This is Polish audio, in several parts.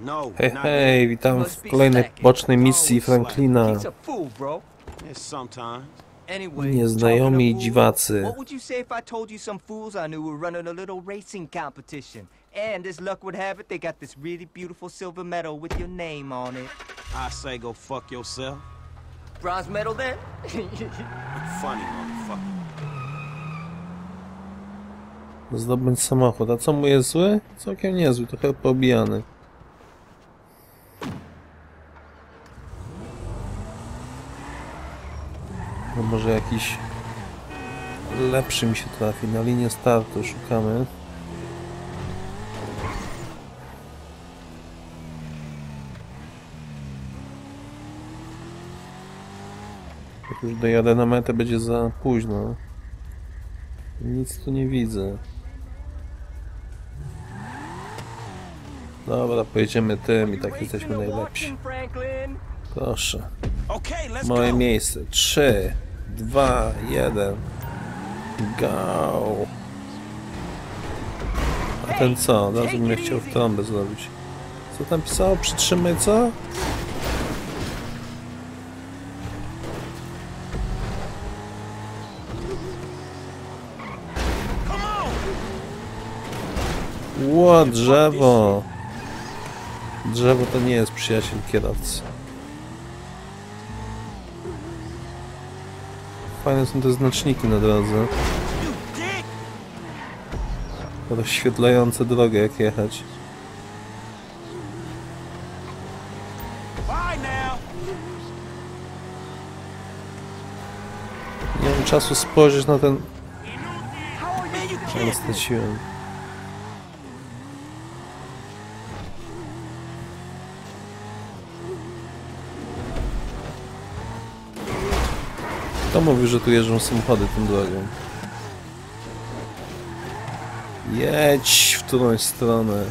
No, Hej, hej, witam w kolejnej bocznej misji Franklina. Nieznajomi dziwacy. I competition? And as luck would have it, they got this really beautiful silver medal with your name on it. I say go fuck yourself. Bronze medal then? Funny motherfucker. Zdobądź samochód. A co mu jest zły? Całkiem niezły, trochę pobijany. Może jakiś lepszy mi się trafi. Na linię startu szukamy. Jak już dojadę na metę, będzie za późno. Nic tu nie widzę. Dobra, pojedziemy tym i tak jesteśmy najlepsi. Proszę. Moje miejsce. 3, 2, 1. Go. A ten co? Razu mnie chciał w trąbę zrobić. Co tam pisało? Przytrzymaj co? Ło, drzewo. Drzewo to nie jest przyjaciel kierowcy. Fajne są te znaczniki na drodze. Rozświetlające drogę jak jechać. Nie mam czasu spojrzeć na ten... Ale straciłem. Kto mówi, że tu jeżdżą samochody tą drogą? Jedź w którąś stronę.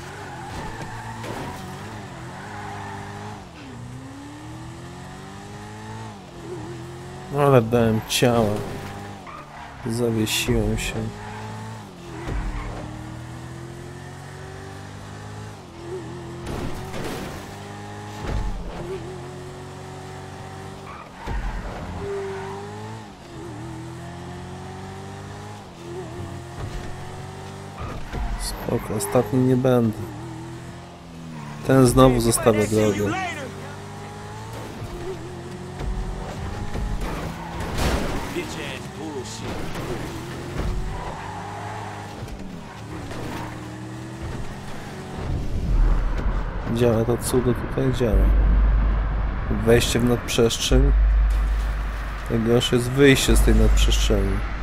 Ale dałem ciała. Zawiesiłem się. Spoko, ostatni nie będę. Ten znowu zostawia drogę. Działa to cudo tutaj działa. Wejście w nadprzestrzeń. Najgorsze jest wyjście z tej nadprzestrzeni.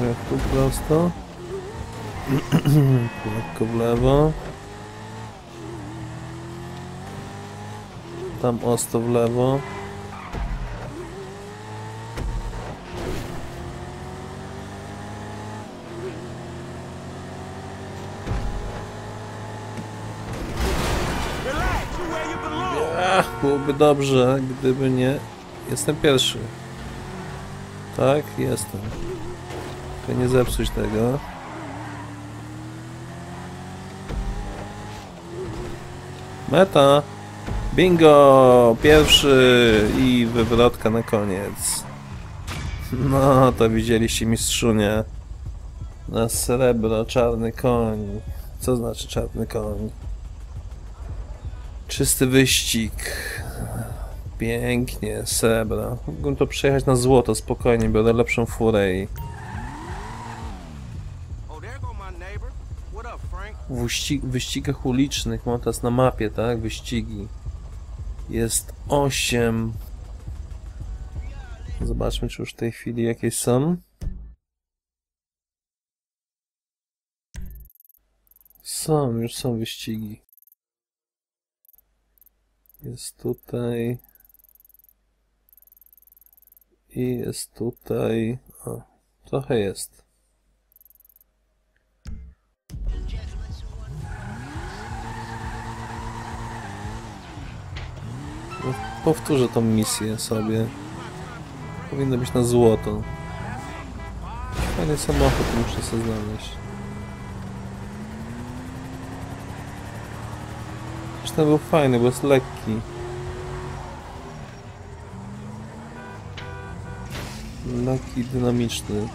Jak tu prosto. Lekko w lewo. Tam osto w lewo. Ach, byłoby dobrze, gdyby nie... Jestem pierwszy. Tak, jestem. Nie zepsuć tego. Meta! Bingo! Pierwszy i wywrotka na koniec. No, to widzieliście mistrzunie. Na srebro, czarny koń. Co znaczy czarny koń? Czysty wyścig. Pięknie, srebra. Mógłbym to przejechać na złoto, spokojnie, biorę lepszą furę i w wyścig wyścigach ulicznych, mam teraz na mapie, tak, wyścigi. Jest 8. Zobaczmy, czy już w tej chwili jakieś są. Są, już są wyścigi. Jest tutaj. I jest tutaj. O, trochę jest. Powtórzę tą misję sobie. Powinno być na złoto. Fajny samochód muszę sobie znaleźć. Zresztą był fajny, bo jest lekki. Lekki, dynamiczny.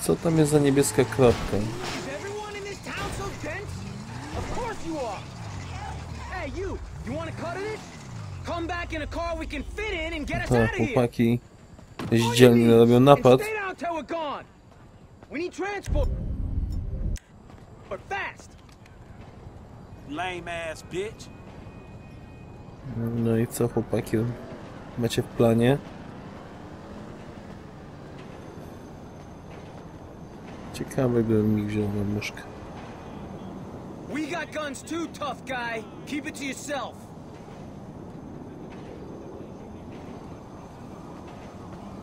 Co tam jest za niebieska kropka? But fast. Lame ass bitch. No i co chłopaki macie w planie? Ciekawe, gdybym mi wziął na muszkę. We got guns too, tough guy. Keep it to yourself.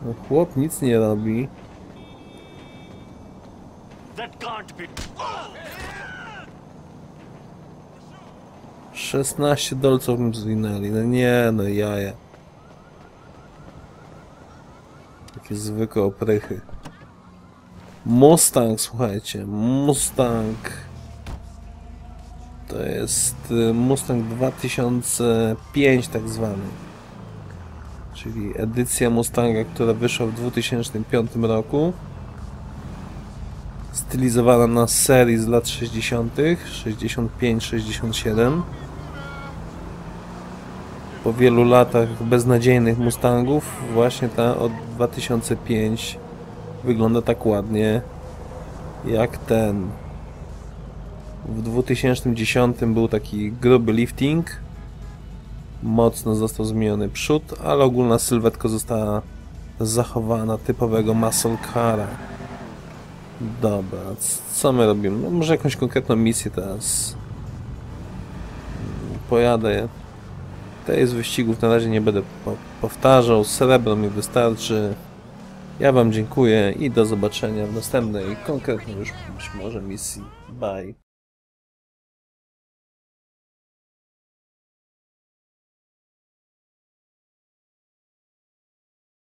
No, chłop nic nie robi. That can't be. 16 dolców mi zwinęli. No nie, no jaja. Takie zwykłe oprychy. Mustang, słuchajcie. Mustang. To jest y, Mustang 2005 tak zwany. Czyli edycja Mustanga, która wyszła w 2005 roku. Stylizowana na serii z lat 60., 65-67. Po wielu latach beznadziejnych Mustangów, właśnie ta od 2005 wygląda tak ładnie jak ten. W 2010 był taki gruby lifting. Mocno został zmieniony przód, ale ogólna sylwetka została zachowana typowego muscle cara. Dobra, co my robimy? No może jakąś konkretną misję teraz. Pojadę. Tej z wyścigów na razie nie będę po powtarzał. Srebro mi wystarczy. Ja Wam dziękuję i do zobaczenia w następnej, konkretnej już być może misji. Bye.